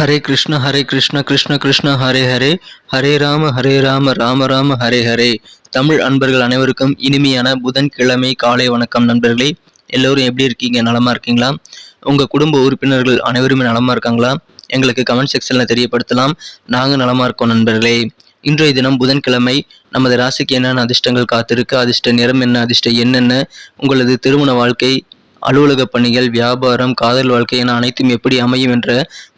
ஹரே கிருஷ்ண ஹரே கிருஷ்ண கிருஷ்ண கிருஷ்ண ஹரே ஹரே. ஹரே ராம ஹரே ராம ராம ராம ஹரே ஹரே. தமிழ் அன்பர்கள் அனைவருக்கும் இனிமையான புதன்கிழமை காலை வணக்கம் நண்பர்களே. எல்லோரும் எப்படி இருக்கீங்க? நலமா இருக்கீங்களா? உங்க குடும்ப உறுப்பினர்கள் அனைவருமே நலமா இருக்காங்களா? எங்களுக்கு கமெண்ட் செக்ஷன்ல தெரியப்படுத்தலாம். நாங்கள் நலமா இருக்கோம் நண்பர்களே. இன்றைய தினம் புதன்கிழமை. நமது ராசிக்கு என்னென்ன அதிர்ஷ்டங்கள் காத்திருக்கு? அதிர்ஷ்ட நிறம் என்ன? அதிர்ஷ்ட என்னென்ன உங்களது திருமண வாழ்க்கை அலுவலக பணிகள் வியாபாரம் காதல் வாழ்க்கை என அனைத்தும் எப்படி அமையும் என்ற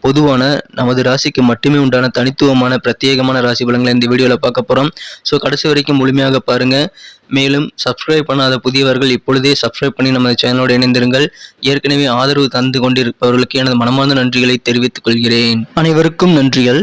பொதுவான நமது ராசிக்கு மட்டுமே உண்டான தனித்துவமான பிரத்யேகமான ராசி பலன்களை இந்த வீடியோவில் பார்க்க போகிறோம் ஸோ கடைசி வரைக்கும் முழுமையாக பாருங்கள் மேலும் சப்ஸ்கிரைப் பண்ணாத புதியவர்கள் இப்பொழுதே சப்ஸ்கிரைப் பண்ணி நமது சேனலோடு இணைந்திருங்கள். ஏற்கனவே ஆதரவு தந்து கொண்டிருப்பவர்களுக்கு எனது மனமார்ந்த நன்றிகளை தெரிவித்துக் கொள்கிறேன். அனைவருக்கும் நன்றிகள்.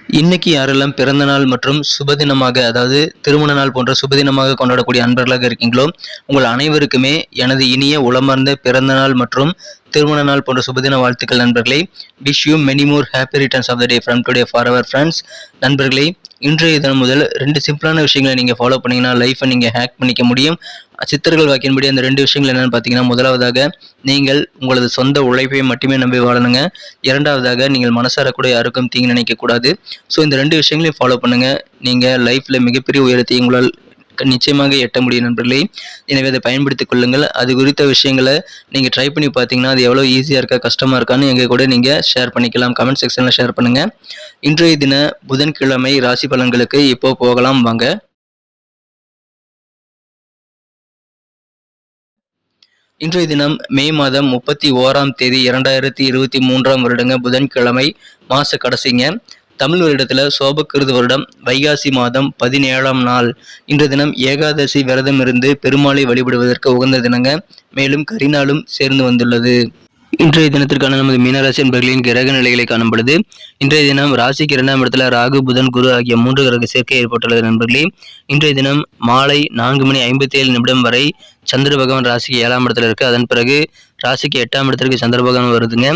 இன்னைக்கு யாரெல்லாம் பிறந்த நாள் மற்றும் சுபதினமாக அதாவது திருமண நாள் போன்ற சுபதினமாக கொண்டாடக்கூடிய அன்பர்களாக இருக்கீங்களோ உங்கள் அனைவருக்குமே எனது இனிய உளமார்ந்த பிறந்த நாள் மற்றும் திருமண நாள் போன்ற சுபதின வாழ்த்துக்கள் நண்பர்களே. Wish you many more happy returns of the day from today for our friends நண்பர்களே இன்றைய தினம் முதல் ரெண்டு சிம்பிளான விஷயங்களை நீங்கள் ஃபாலோ பண்ணிங்கன்னா லைஃப்பை நீங்கள் ஹேக் பண்ணிக்க முடியும். சித்தர்கள் வாக்கின்படி அந்த ரெண்டு விஷயங்கள் என்னென்னு பார்த்தீங்கன்னா முதலாவதாக நீங்கள் உங்களது சொந்த உழைப்பை மட்டுமே நம்பி வாழணுங்க. இரண்டாவதாக நீங்கள் மனசார கூட யாருக்கும் தீங்கு நினைக்கக்கூடாது. ஸோ இந்த ரெண்டு விஷயங்களையும் ஃபாலோ பண்ணுங்கள் நீங்கள் லைஃப்பில் மிகப்பெரிய உயரத்தை உங்களால் நிச்சயமாக எட்ட முடியும் நண்பர்களே. எனவே அதை பயன்படுத்திக் கொள்ளுங்கள். அது குறித்த விஷயங்களை நீங்கள் ட்ரை பண்ணி பார்த்தீங்கன்னா அது எவ்வளோ ஈஸியாக இருக்கா கஷ்டமாக இருக்கான்னு எங்கள் கூட நீங்கள் ஷேர் பண்ணிக்கலாம். கமெண்ட் செக்ஷனில் ஷேர் பண்ணுங்கள் இன்றைய தின புதன்கிழமை ராசி பலன்களுக்கு இப்போ போகலாம் வாங்க. இன்றைய தினம் மே மாதம் முப்பத்தி ஓராம் தேதி இரண்டாயிரத்தி இருபத்தி மூன்றாம் வருடங்க புதன்கிழமை மாச கடைசிங்க. தமிழ் வருடத்தில் சோபக்கிருது வருடம் வைகாசி மாதம் பதினேழாம் நாள். இன்று தினம் ஏகாதசி விரதம் இருந்து பெருமாளை வழிபடுவதற்கு உகந்த தினங்க மேலும் கரிநாளும் சேர்ந்து வந்துள்ளது. இன்றைய தினத்திற்கான நமது மீனராசி என்பர்களின் கிரக நிலைகளை காணப்படுது இன்றைய தினம் ராசிக்கு இரண்டாம் இடத்துல ராகு புதன் குரு ஆகிய மூன்று கிரக சேர்க்கை ஏற்பட்டுள்ளது நண்பர்களே. இன்றைய தினம் மாலை நான்கு மணி ஐம்பத்தி ஏழு நிமிடம் வரை சந்திர பகவான் ராசிக்கு ஏழாம் இடத்துல இருக்கு. அதன் பிறகு ராசிக்கு எட்டாம் இடத்திற்கு சந்திரபகவான் வருதுங்க.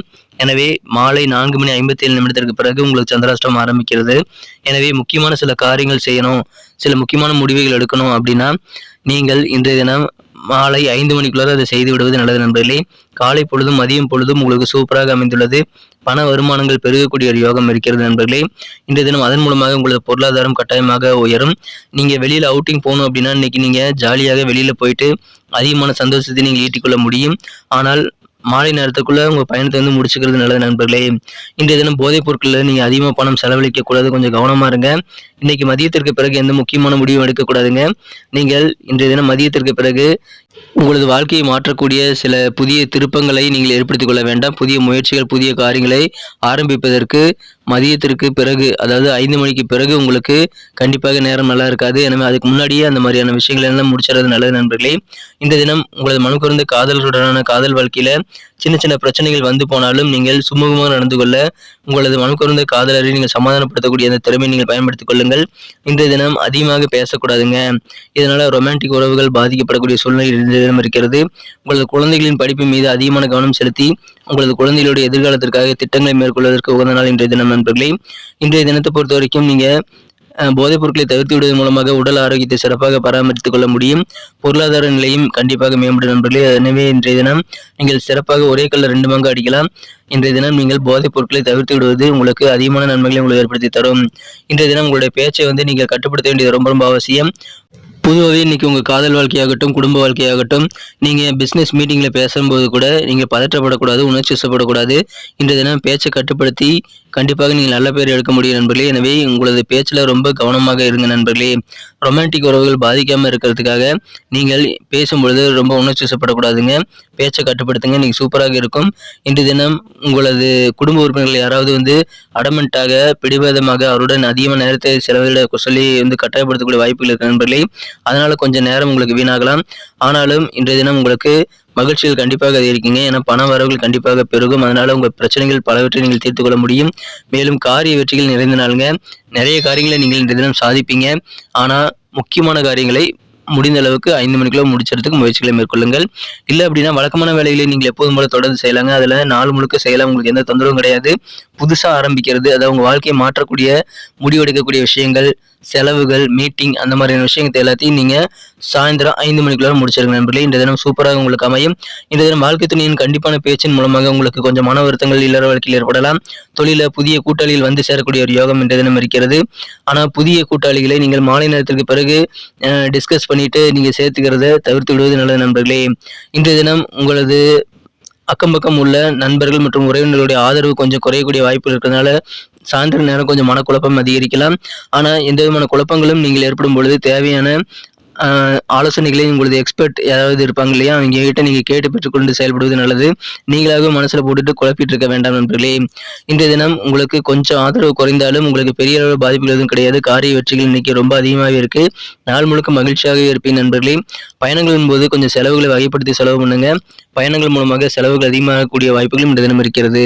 எனவே மாலை நான்கு மணி ஐம்பத்தி ஏழு நிமிடத்திற்கு பிறகு உங்களுக்கு சந்திராஷ்டம் ஆரம்பிக்கிறது. எனவே முக்கியமான சில காரியங்கள் செய்யணும். சில முக்கியமான முடிவுகள் எடுக்கணும் அப்படின்னா நீங்கள் இன்றைய தினம் மாலை ஐந்து மணிக்குள்ளார அதை செய்து விடுவது நல்லது நண்பர்களே. காலை பொழுதும் மதியம் பொழுதும் உங்களுக்கு சூப்பராக அமைந்துள்ளது. பண வருமானங்கள் பெருகக்கூடிய ஒரு யோகம் இருக்கிறது நண்பர்களே. இன்றைய தினம் அதன் மூலமாக உங்களது பொருளாதாரம் கட்டாயமாக உயரும். நீங்கள் வெளியில் அவுட்டிங் போகணும் அப்படின்னா இன்னைக்கு நீங்கள் ஜாலியாக வெளியில் போயிட்டு அதிகமான சந்தோஷத்தை நீங்கள் ஈட்டிக்கொள்ள முடியும். ஆனால் மாலை நேரத்துக்குள்ள உங்க பயணத்தை வந்து முடிச்சுக்கிறது நல்லது நண்பர்களே. இன்றைய தினம் போதைப் பொருட்களில் நீங்க அதிகமாக பணம் செலவழிக்க கூடாது கொஞ்சம் கவனமா இருங்க. இன்னைக்கு மதியத்திற்கு பிறகு எந்த முக்கியமான முடிவும் எடுக்கக்கூடாதுங்க. நீங்கள் இன்றைய தினம் மதியத்திற்கு பிறகு உங்களது வாழ்க்கையை மாற்றக்கூடிய சில புதிய திருப்பங்களை நீங்கள் ஏற்படுத்திக் கொள்ள வேண்டாம். புதிய முயற்சிகள் புதிய காரியங்களை ஆரம்பிப்பதற்கு மதியத்திற்கு பிறகு அதாவது ஐந்து மணிக்கு பிறகு உங்களுக்கு கண்டிப்பாக நேரம் நல்லா இருக்காது. எனவே அதுக்கு முன்னாடியே அந்த மாதிரியான விஷயங்கள் எல்லாம் முடிச்சிடறது நல்லது நண்பர்களே. இந்த தினம் உங்களது மனக்குறந்த காதலருடனான காதல் வாழ்க்கையில சின்ன சின்ன பிரச்சனைகள் வந்து போனாலும் நீங்கள் சுமூகமாக நடந்து கொள்ள உங்களது மனக்குறந்த காதலரை நீங்கள் சமாதானப்படுத்தக்கூடிய அந்த திறமையை நீங்கள் பயன்படுத்திக் கொள்ளுங்கள். இன்றைய தினம் அதிகமாக பேசக்கூடாதுங்க. இதனால் ரொமான்டிக் உறவுகள் பாதிக்கப்படக்கூடிய சூழ்நிலை இன்றைய இருக்கிறது. உங்களது குழந்தைகளின் படிப்பு மீது அதிகமான கவனம் செலுத்தி உங்களது குழந்தைகளுடைய எதிர்காலத்திற்காக திட்டங்களை மேற்கொள்வதற்கு உகந்த நாள் இன்றைய தினம் நண்பர்களே. இன்றைய தினத்தை பொறுத்த வரைக்கும் நீங்கள் போதைப் பொருட்களை தவிர்த்து விடுவதன் மூலமாக உடல் ஆரோக்கியத்தை சிறப்பாக பராமரித்துக் கொள்ள முடியும். பொருளாதார நிலையும் கண்டிப்பாக மேம்படும் நண்பர்களே. எனவே இன்றைய தினம் நீங்கள் சிறப்பாக ஒரே கல்ல ரெண்டு மங்கு அடிக்கலாம். இன்றைய தினம் நீங்கள் போதைப் பொருட்களை தவிர்த்து விடுவது உங்களுக்கு அதிகமான நன்மைகளை உங்களுக்கு ஏற்படுத்தி தரும். இன்றைய தினம் உங்களுடைய பேச்சை வந்து நீங்கள் கட்டுப்படுத்த வேண்டியது ரொம்ப ரொம்ப அவசியம். பொதுவாகவே இன்றைக்கி உங்கள் காதல் வாழ்க்கையாகட்டும் குடும்ப வாழ்க்கையாகட்டும். நீங்கள் பிஸ்னஸ் மீட்டிங்கில் பேசும்போது கூட நீங்கள் பதற்றப்படக்கூடாது உணர்ச்சி வசப்படக்கூடாது. இன்றைய தினம் பேச்சை கட்டுப்படுத்தி கண்டிப்பாக நீங்கள் நல்ல பேர் எடுக்க முடியும் நண்பர்களே. எனவே உங்களது பேச்சில் ரொம்ப கவனமாக இருங்க நண்பர்களே. ரொமான்டிக் உறவுகள் பாதிக்காமல் இருக்கிறதுக்காக நீங்கள் பேசும்பொழுது ரொம்ப உணர்ச்சி வசப்படக்கூடாதுங்க. பேச்சை கட்டுப்படுத்துங்க. நீங்கள் சூப்பராக இருக்கும். இன்று தினம் உங்களது குடும்ப உறுப்பினர்கள் யாராவது வந்து அடமெண்ட்டாக பிடிவாதமாக அவருடன் அதிகமாக நேரத்தை செலவிட சொல்லி வந்து கட்டாயப்படுத்தக்கூடிய வாய்ப்புகள் இருக்கு நண்பர்களே. அதனால் கொஞ்சம் நேரம் உங்களுக்கு வீணாகலாம். ஆனாலும் இன்றைய தினம் உங்களுக்கு மகிழ்ச்சிகள் கண்டிப்பாக அதிகரிக்குங்க. ஏன்னா பண வரவுகள் கண்டிப்பாக பெருகும். அதனால உங்கள் பிரச்சனைகள் பலவற்றை நீங்கள் தீர்த்து கொள்ள முடியும். மேலும் காரிய வெற்றிகள் நிறைந்த நாளுங்க. நிறைய காரியங்களை நீங்கள் இந்த தினம் சாதிப்பீங்க. ஆனால் முக்கியமான காரியங்களை முடிந்த அளவுக்கு ஐந்து மணிக்குள்ள முடிச்சறதுக்கு முயற்சிகளை மேற்கொள்ளுங்கள். இல்லை அப்படின்னா வழக்கமான வேலைகளை நீங்கள் எப்போதும் போல தொடர்ந்து செய்யலாங்க. அதில் நாள் முழுக்க செய்யலாம். உங்களுக்கு எந்த தொந்தரவும் கிடையாது. புதுசாக ஆரம்பிக்கிறது அதாவது உங்கள் வாழ்க்கையை மாற்றக்கூடிய முடிவெடுக்கக்கூடிய விஷயங்கள் செலவுகள் மீட்டிங் அந்த மாதிரியான விஷயத்தை எல்லாத்தையும் நீங்கள் சாயந்தரம் ஐந்து மணிக்குள்ள முடிச்சிருங்க நண்பர்களே. இந்த தினம் சூப்பராக உங்களுக்கு அமையும். இந்த தினம் வாழ்க்கை துணியின் கண்டிப்பான பேச்சின் மூலமாக உங்களுக்கு கொஞ்சம் மன வருத்தங்கள் இல்லற வாழ்க்கையில் ஏற்படலாம். தொழில புதிய கூட்டாளிகள் வந்து சேரக்கூடிய ஒரு யோகம் இந்த தினம் இருக்கிறது. ஆனால் புதிய கூட்டாளிகளை நீங்கள் மாலை நேரத்திற்கு பிறகு டிஸ்கஸ் பண்ணிட்டு நீங்கள் சேர்த்துக்கிறத தவிர்த்து விடுவது நல்லது நண்பர்களே. இன்றைய தினம் உங்களது அக்கம் பக்கம் உள்ள நண்பர்கள் மற்றும் உறவினர்களுடைய ஆதரவு கொஞ்சம் குறையக்கூடிய வாய்ப்பு இருக்கிறதுனால சாயந்தர நேரம் கொஞ்சம் மனக்குழப்பம் அதிகரிக்கலாம். ஆனால் எந்த விதமான குழப்பங்களும் நீங்கள் ஏற்படும் பொழுது தேவையான ஆலோசனைகளை உங்களது எக்ஸ்பர்ட் யாராவது இருப்பாங்க இல்லையா அவங்க கிட்ட நீங்கள் கேட்டு பெற்றுக்கொண்டு செயல்படுவது நல்லது. நீங்களாக மனசில் போட்டுட்டு குழப்பிட்டு இருக்க வேண்டாம் நண்பர்களே. இன்றைய தினம் உங்களுக்கு கொஞ்சம் ஆதரவு குறைந்தாலும் உங்களுக்கு பெரிய அளவு பாதிப்புகள் எதுவும் கிடையாது. காரிய வெற்றிகள் இன்னைக்கு ரொம்ப அதிகமாகவே இருக்கு. நாள் முழுக்க மகிழ்ச்சியாக இருப்பீங்க நண்பர்களே. பயணங்களின் போது கொஞ்சம் செலவுகளை வகைப்படுத்தி செலவு பண்ணுங்க. பயணங்கள் மூலமாக செலவுகள் அதிகமாகக்கூடிய வாய்ப்புகளும் இந்த தினம் இருக்கிறது.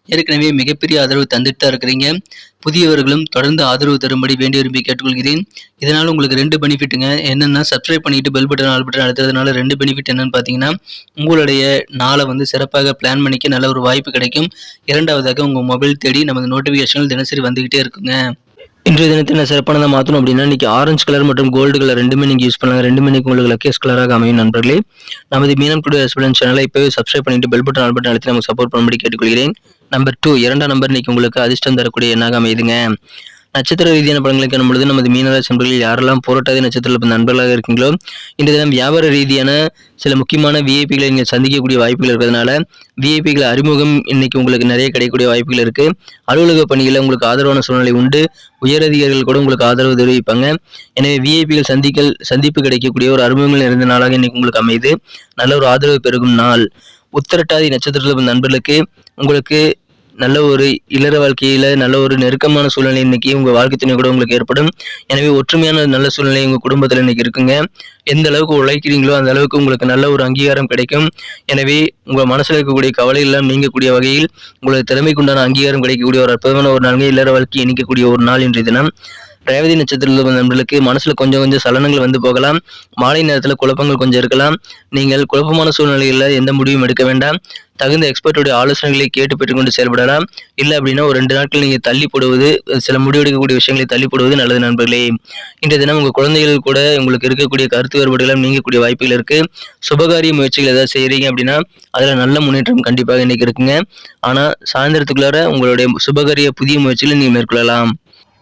ஏற்கனவே மிகப்பெரிய ஆதரவு தந்துட்டு தான் இருக்கிறீங்க. புதியவர்களும் தொடர்ந்து ஆதரவு தரும்படி வேண்டி விரும்பி கேட்டுக்கொள்கிறேன். இதனால் உங்களுக்கு ரெண்டு பெனிஃபிட்டுங்க. என்னென்னா சப்ஸ்கிரைப் பண்ணிட்டு பெல் பட்டன் ஆல் பட்டன் அழுத்துறதுனால ரெண்டு பெனிஃபிட் என்னன்னு பார்த்தீங்கன்னா உங்களுடைய நாளை வந்து சிறப்பாக பிளான் பண்ணிக்க நல்ல ஒரு வாய்ப்பு கிடைக்கும். இரண்டாவதாக உங்கள் மொபைல் தேடி நமது நோட்டிஃபிகேஷன்கள் தினசரி வந்துக்கிட்டே இருக்குங்க. இன்றைய தினத்தை நான் சிறப்பானதாக மாற்றணும் அப்படின்னா இன்றைக்கி ஆரஞ்சு கலர் மற்றும் கோல்டு கலர் ரெண்டுமே நீங்கள் யூஸ் பண்ணலாம் ரெண்டுமே இன்னைக்கு உங்களுக்கு லக்கேஸ் கலராக அமையும் நண்பர்களே. நமது மீனம் டுடே ஹஸ்பண்ட் சேனலை இப்போவே சப்ஸ்கிரைப் பண்ணிட்டு பெல் பட்டன் ஆல் பட்டன் அழுத்தி நம்ம சப்போர்ட் பண்ணும்படி கேட்டுக்கொள்கிறேன். நம்பர் டூ இரண்டாம் நம்பர் இன்னைக்கு உங்களுக்கு அதிர்ஷ்டம் தரக்கூடிய எண்ணாக அமையுதுங்க. நட்சத்திர ரீதியான பலன்களை காணும் பொழுது நமது மீனராசி நண்பர்கள் யாரெல்லாம் போராட்டாதி நட்சத்திரத்தில் நண்பர்களாக இருக்கீங்களோ இந்த தினம் வியாபார ரீதியான சில முக்கியமான விஐபிகளை நீங்கள் சந்திக்கக்கூடிய வாய்ப்புகள் இருக்கிறதுனால விஐபிகள் அறிமுகம் இன்னைக்கு உங்களுக்கு நிறைய கிடைக்கக்கூடிய வாய்ப்புகள் இருக்கு. அலுவலக பணிகளில் உங்களுக்கு ஆதரவான சூழ்நிலை உண்டு. உயரதிகாரிகள் கூட உங்களுக்கு ஆதரவு தெரிவிப்பாங்க. எனவே விஐபிகள் சந்திக்கல் சந்திப்பு கிடைக்கக்கூடிய ஒரு அறிமுகங்கள் நிறைந்த நாளாக இன்னைக்கு உங்களுக்கு அமையுது. நல்ல ஒரு ஆதரவு பெருகும் நாள். உத்திரட்டாதி நட்சத்திரத்தில் நண்பர்களுக்கு உங்களுக்கு நல்ல ஒரு இளர வாழ்க்கையில் நல்ல ஒரு நெருக்கமான சூழ்நிலை இன்னைக்கு உங்கள் வாழ்க்கை துணை கூட உங்களுக்கு ஏற்படும். எனவே ஒற்றுமையான நல்ல சூழ்நிலை உங்கள் குடும்பத்தில் இன்னைக்கு இருக்குங்க. எந்த அளவுக்கு உழைக்கிறீங்களோ அந்த அளவுக்கு உங்களுக்கு நல்ல ஒரு அங்கீகாரம் கிடைக்கும். எனவே உங்கள் மனசில் இருக்கக்கூடிய கவலை எல்லாம் நீங்கக்கூடிய வகையில் உங்களது திறமைக்குண்டான அங்கீகாரம் கிடைக்கக்கூடிய ஒரு அற்புதமான ஒரு நாளுங்க. இளர வாழ்க்கையை இணைக்கக்கூடிய ஒரு நாள் இன்றைய தினம். ரேவதி நட்சத்திரத்தில் நண்பர்களுக்கு மனசுல கொஞ்சம் கொஞ்சம் சலனங்கள் வந்து போகலாம். மாலை நேரத்தில் குழப்பங்கள் கொஞ்சம் இருக்கலாம். நீங்கள் குழப்பமான சூழ்நிலைகளில் எந்த முடிவும் எடுக்க வேண்டாம். தகுந்த எக்ஸ்பர்ட்டுடைய ஆலோசனைகளை கேட்டு பெற்றுக்கொண்டு செயல்படலாம். இல்லை அப்படின்னா ஒரு ரெண்டு நாட்கள் நீங்கள் தள்ளி போடுவது சில முடிவெடுக்கக்கூடிய விஷயங்களை தள்ளி போடுவது நல்லது நண்பர்களே. இன்றைய தினம் உங்கள் குழந்தைகள் கூட உங்களுக்கு இருக்கக்கூடிய கருத்து வேறுபாடுகளும் நீங்கக்கூடிய வாய்ப்புகள் இருக்கு. சுபகாரிய முயற்சிகள் ஏதாவது செய்கிறீங்க அப்படின்னா அதில் நல்ல முன்னேற்றம் கண்டிப்பாக இன்னைக்கு இருக்குங்க. ஆனால் சாயந்தரத்துக்குள்ளார உங்களுடைய சுபகாரிய புதிய முயற்சிகளை நீங்கள் மேற்கொள்ளலாம்.